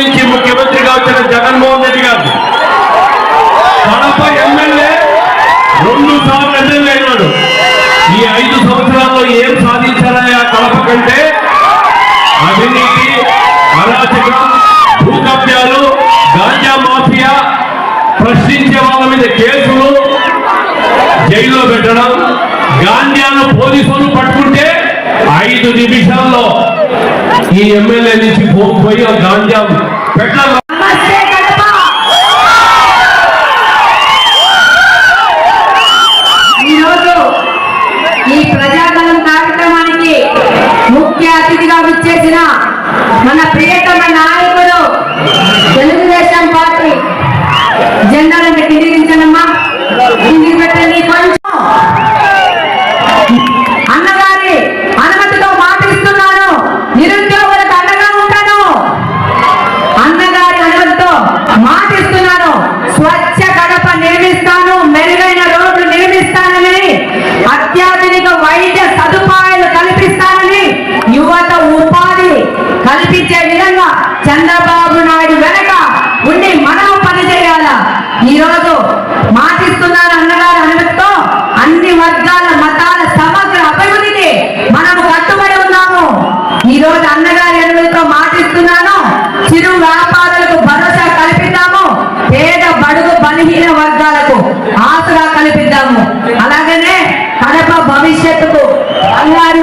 నుంచి ముఖ్యమంత్రిగా వచ్చిన జగన్మోహన్ రెడ్డి గారు. కడప ఎమ్మెల్యే రెండు సార్లు ఎమ్మెల్యే అయినాడు. ఈ ఐదు సంవత్సరాల్లో ఏం సాధించారయ్యా కడప కంటే అవినీతి అరాచకం భూకవ్యాలు గాంజా మాఫియా ప్రశ్నించే వాళ్ళ మీద కేసులు జైల్లో పెట్టడం గాంజాను పోలీసులు పట్టుకుంటే ఐదు నిమిషాల్లో ఈ ఎమ్మెల్యే నుంచి పో- పోయి గాంజా పెట్టాలి? ఈ ప్రజాగలం కార్యక్రమానికి ముఖ్య అతిథిగా విచ్చేసిన మన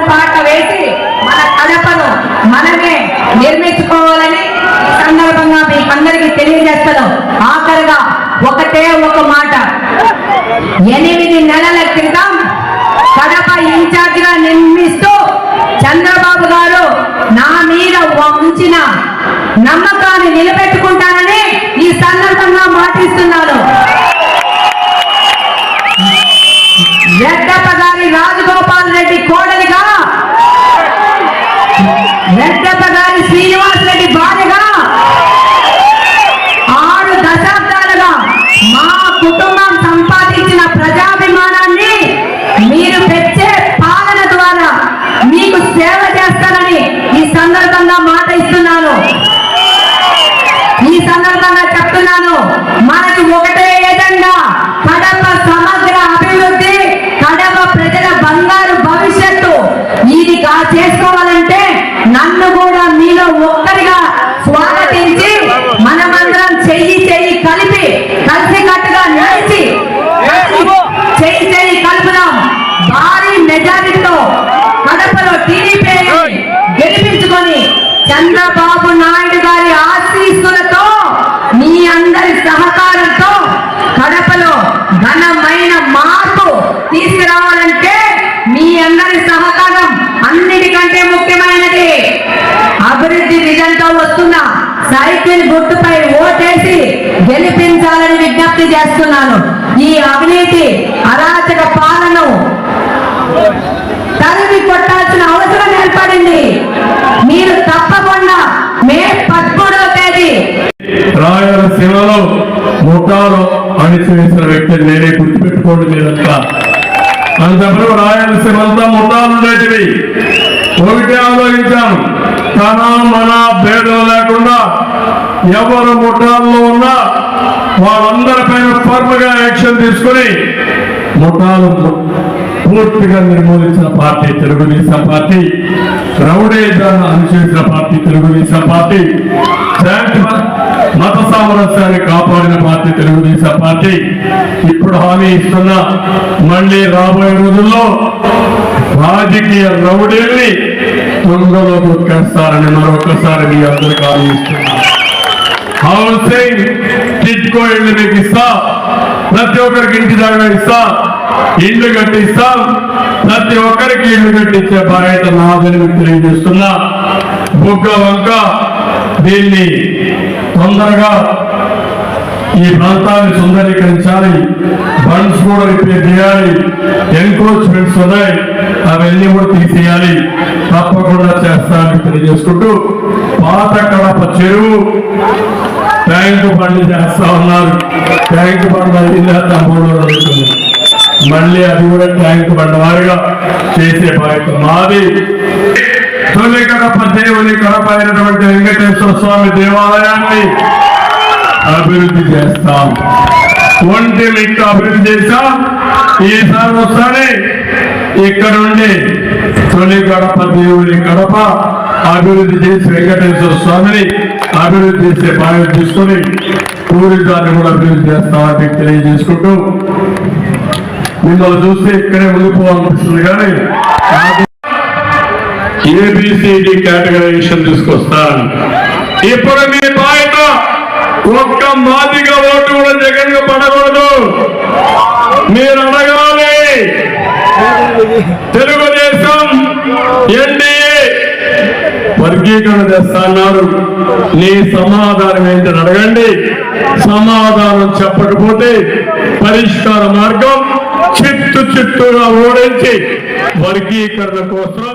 పాట వేసి మన కడపను మనమే నిర్మించుకోవాలని సందర్భంగా మీకు అందరికీ తెలియజేస్తాను ఆఖరిగా ఒకటే ఒక మాట. ఎనిమిది నెలల క్రితం కడప ఇన్ఛార్జ్గా నిర్మిస్తూ చంద్రబాబు గారు నా మీద ఉంచిన నమ్మకాన్ని నిలబెట్టుకుంటానని ఈ సందర్భంగా మాటిస్తున్నాను. రెడ్డప్ప గారి రాజగోపాల్ రెడ్డి కోడలిగా రెడ్డప్ప గారి శ్రీనివాస్ రెడ్డి భార్యగా ఆరు దశాబ్దాలుగా మా కుటుంబం సంపాదించిన ప్రజాభిమానాన్ని మీరు తెచ్చే పాలన ద్వారా మీకు సేవ చేస్తానని ఈ సందర్భంగా మాట ఇస్తున్నాను. ఈ సందర్భంగా చెప్తున్నాను. మనకి ఒకటే ఏదంగా కడప సమగ్ర అభివృద్ధి కడప ప్రజల బంగారు భవిష్యత్తు. ఇది కా తీసుకురావాలంటే మీ అందరి సహకారం అన్నిటికంటే ముఖ్యమైనది. అభివృద్ధి విజన్తో వస్తున్న సైకిల్ గుర్తుపై ఓటేసి గెలిపించాలని విజ్ఞప్తి చేస్తున్నాను. ఈ అవినీతి అరాచక పాలన తరిమి కొట్టాల్సిన అవసరం ఏర్పడింది. మీరు తప్పకుండా మే పదమూడవ తేదీ రాయలసీమలో ముఠాలు అణిచివేసిన వ్యక్తిని నేనే గుర్తుపెట్టుకోండి మీరంతా. అంతప్పుడు రాయలసీమ అంతా ముఠాలు ఉండేటివి. ఒకటే ఆలోచించాను. తన మన భేదం లేకుండా ఎవరు ముఠాల్లో ఉన్నా వాళ్ళందరిపైన ఫర్మ్గా యాక్షన్ తీసుకుని ముఠాలు పూర్తిగా నిర్మూలించిన పార్టీ తెలుగుదేశం పార్టీ. రౌడేజాన్ని అనుసరించిన పార్టీ తెలుగుదేశం పార్టీ మత సామరస్యాన్ని కాపాడిన పార్టీ తెలుగుదేశం పార్టీ. ఇప్పుడు హామీ ఇస్తున్న మళ్ళీ రాబోయే రోజుల్లో రాజకీయ రౌడీల్ని తొందరలో దొక్కేస్తారని మరొకసారి మీ అందరికి హామీ ఇస్తున్నా హౌసింగ్ టిట్కో ఇల్లు మీకు ఇస్తా ప్రతి ఒక్కరికి ఇంటి జాగా ఇస్తా ఇల్లు కట్టిస్తాం. ప్రతి ఒక్కరికి ఇల్లు కట్టించే బాధ్యత నాదని మీకు తెలియజేస్తున్నా. బుగ్గ వంక దీన్ని తొందరగా ఈ ప్రాంతాన్ని సుందరీకరించాలి. బండ్స్ కూడా రిపేర్ చేయాలి. ఎన్క్రోచ్మెంట్స్ ఉన్నాయి. అవన్నీ కూడా తీసేయాలి. తప్పకుండా చేస్తానని తెలియజేసుకుంటూ పాత కడప చెరువు ట్యాంకు బండి చేస్తా ఉన్నారు. ట్యాంకు బండ్ అయిందా తమ్ముడు మళ్ళీ అది కూడా ట్యాంక్ బండ వారిగా చేసే బాధ్యత మాది తొలి కడప దేవుని కడప అయినటువంటి వెంకటేశ్వర స్వామి దేవాలయాన్ని అభివృద్ధి చేస్తాం. ఒంటి మిక్క అభివృద్ధి చేశాం. ఈసారి వస్తానే ఇక్కడ ఉండి తొలి కడప దేవుని కడప అభివృద్ధి చేసి వెంకటేశ్వర స్వామిని అభివృద్ధి చేసే బాధ్యత తీసుకొని టూరిజాన్ని కూడా అభివృద్ధి చేస్తామని తెలియజేసుకుంటూ మిమ్మల్ని చూస్తే ఇక్కడే ఉండిపోవాలనిపిస్తుంది కానీ ఏబిసిడి కేటగరైజేషన్ తీసుకొస్తాను ఇప్పుడు మీ బాయట ఒక్క మాదిక ఓటు కూడా జగన్ పడకూడదు. మీరు అడగాలి. తెలుగుదేశం ఎన్డీఏ వర్గీకరణ చేస్తున్నారు నీ సమాధానం ఏంటని అడగండి. సమాధానం చెప్పకపోతే పరిష్కార మార్గం చిత్తు చిత్తుగా ఓడించి వర్గీకరణ కోసం మీ ఓటు